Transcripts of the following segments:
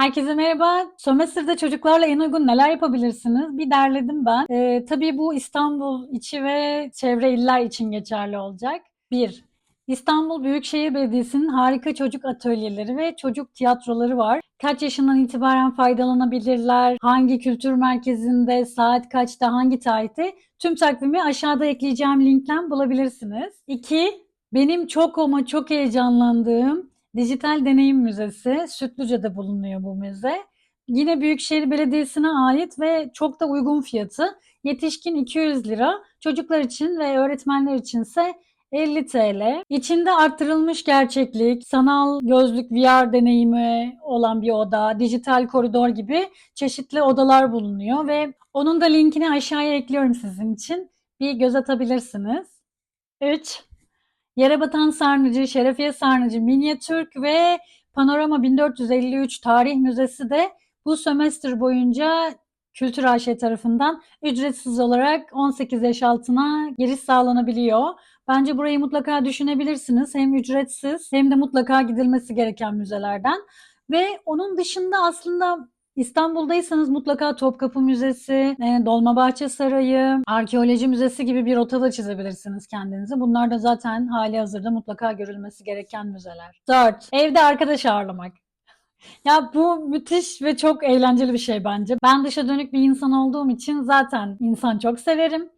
Herkese merhaba. Sömestr'de çocuklarla en uygun neler yapabilirsiniz? Bir derledim ben. Ee, tabii bu İstanbul içi ve çevre iller için geçerli olacak. 1. İstanbul Büyükşehir Belediyesi'nin harika çocuk atölyeleri ve çocuk tiyatroları var. Kaç yaşından itibaren faydalanabilirler? Hangi kültür merkezinde, saat kaçta, hangi tarihte? Tüm takvimi aşağıda ekleyeceğim linkten bulabilirsiniz. 2. Benim çok ama çok heyecanlandığım Dijital Deneyim Müzesi. Sütlüce'de bulunuyor bu müze. Yine Büyükşehir Belediyesi'ne ait ve çok da uygun fiyatı. Yetişkin 200 lira, çocuklar için ve öğretmenler içinse 50 TL. İçinde arttırılmış gerçeklik, sanal gözlük VR deneyimi olan bir oda, dijital koridor gibi çeşitli odalar bulunuyor ve onun da linkini aşağıya ekliyorum sizin için. Bir göz atabilirsiniz. 3. Yere batan sarnıcı, Şerefiye Sarnıcı, Minyatürk ve Panorama 1453 Tarih Müzesi de bu sömestr boyunca Kültür AŞ tarafından ücretsiz olarak 18 yaş altına giriş sağlanabiliyor. Bence burayı mutlaka düşünebilirsiniz. Hem ücretsiz hem de mutlaka gidilmesi gereken müzelerden. Ve onun dışında aslında İstanbul'daysanız mutlaka Topkapı Müzesi, e, Dolmabahçe Sarayı, Arkeoloji Müzesi gibi bir rota da çizebilirsiniz kendinize. Bunlar da zaten hali hazırda mutlaka görülmesi gereken müzeler. 4. Evde arkadaş ağırlamak. Ya bu müthiş ve çok eğlenceli bir şey bence. Ben dışa dönük bir insan olduğum için zaten insan çok severim.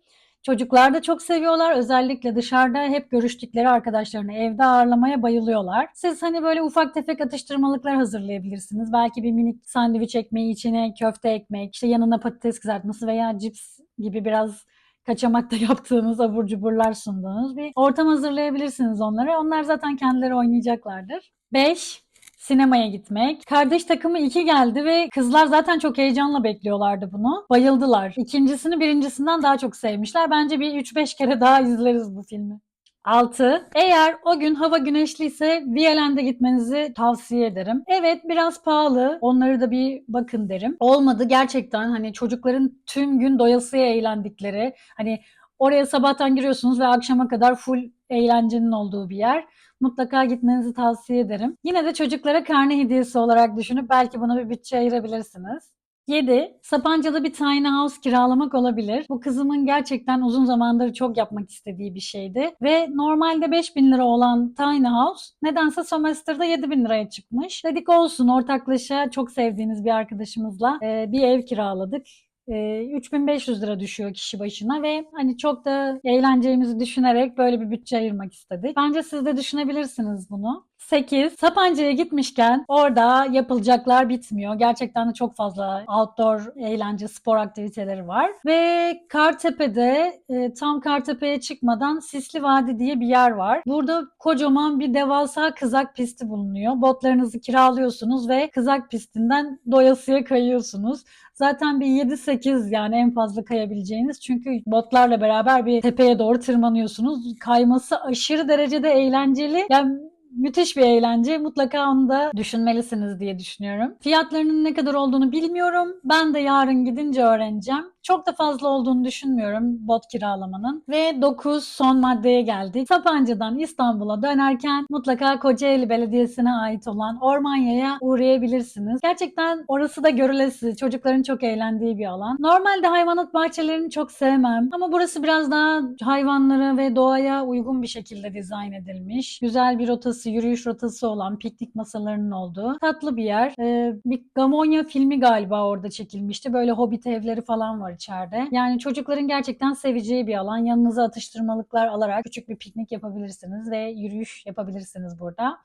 Çocuklar da çok seviyorlar. Özellikle dışarıda hep görüştükleri arkadaşlarını evde ağırlamaya bayılıyorlar. Siz hani böyle ufak tefek atıştırmalıklar hazırlayabilirsiniz. Belki bir minik sandviç ekmeği içine köfte ekmek, işte yanına patates kızartması veya cips gibi biraz kaçamakta yaptığınız abur cuburlar sunduğunuz bir ortam hazırlayabilirsiniz onlara. Onlar zaten kendileri oynayacaklardır. 5. Sinemaya gitmek. Kardeş takımı 2 geldi ve kızlar zaten çok heyecanla bekliyorlardı bunu. Bayıldılar. İkincisini birincisinden daha çok sevmişler. Bence bir 3-5 kere daha izleriz bu filmi. 6. Eğer o gün hava güneşliyse Viyalen'de gitmenizi tavsiye ederim. Evet biraz pahalı. Onları da bir bakın derim. Olmadı gerçekten hani çocukların tüm gün doyasıya eğlendikleri hani oraya sabahtan giriyorsunuz ve akşama kadar full eğlencenin olduğu bir yer. Mutlaka gitmenizi tavsiye ederim. Yine de çocuklara karne hediyesi olarak düşünüp belki buna bir bütçe ayırabilirsiniz. 7. Sapanca'da bir tiny house kiralamak olabilir. Bu kızımın gerçekten uzun zamandır çok yapmak istediği bir şeydi. Ve normalde 5000 lira olan tiny house nedense sömestrde 7000 liraya çıkmış. Dedik olsun ortaklaşa çok sevdiğiniz bir arkadaşımızla bir ev kiraladık. E, 3500 lira düşüyor kişi başına ve hani çok da eğleneceğimizi düşünerek böyle bir bütçe ayırmak istedik. Bence siz de düşünebilirsiniz bunu. 8. Sapanca'ya gitmişken orada yapılacaklar bitmiyor. Gerçekten de çok fazla outdoor eğlence, spor aktiviteleri var. Ve Kartepe'de e, tam Kartepe'ye çıkmadan Sisli Vadi diye bir yer var. Burada kocaman bir devasa kızak pisti bulunuyor. Botlarınızı kiralıyorsunuz ve kızak pistinden doyasıya kayıyorsunuz. Zaten bir 7-8 yani en fazla kayabileceğiniz. Çünkü botlarla beraber bir tepeye doğru tırmanıyorsunuz. Kayması aşırı derecede eğlenceli. Yani müthiş bir eğlence. Mutlaka onu da düşünmelisiniz diye düşünüyorum. Fiyatlarının ne kadar olduğunu bilmiyorum. Ben de yarın gidince öğreneceğim. Çok da fazla olduğunu düşünmüyorum bot kiralamanın. Ve 9 son maddeye geldik. Sapanca'dan İstanbul'a dönerken mutlaka Kocaeli Belediyesi'ne ait olan Ormanya'ya uğrayabilirsiniz. Gerçekten orası da görülesi, çocukların çok eğlendiği bir alan. Normalde hayvanat bahçelerini çok sevmem ama burası biraz daha hayvanlara ve doğaya uygun bir şekilde dizayn edilmiş. Güzel bir rotası, yürüyüş rotası olan piknik masalarının olduğu tatlı bir yer. Ee, bir Gamonya filmi galiba orada çekilmişti. Böyle hobbit evleri falan var içeride. Yani çocukların gerçekten seveceği bir alan. Yanınıza atıştırmalıklar alarak küçük bir piknik yapabilirsiniz ve yürüyüş yapabilirsiniz burada.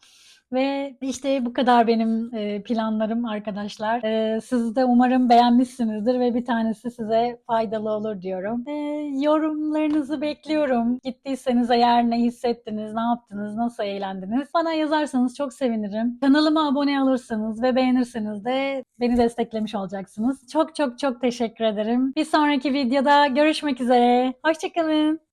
Ve işte bu kadar benim e, planlarım arkadaşlar. E, siz de umarım beğenmişsinizdir ve bir tanesi size faydalı olur diyorum. E, yorumlarınızı bekliyorum. Gittiyseniz eğer ne hissettiniz, ne yaptınız, nasıl eğlendiniz? Bana yazarsanız çok sevinirim. Kanalıma abone olursanız ve beğenirseniz de beni desteklemiş olacaksınız. Çok çok çok teşekkür ederim. Bir sonraki videoda görüşmek üzere. Hoşçakalın.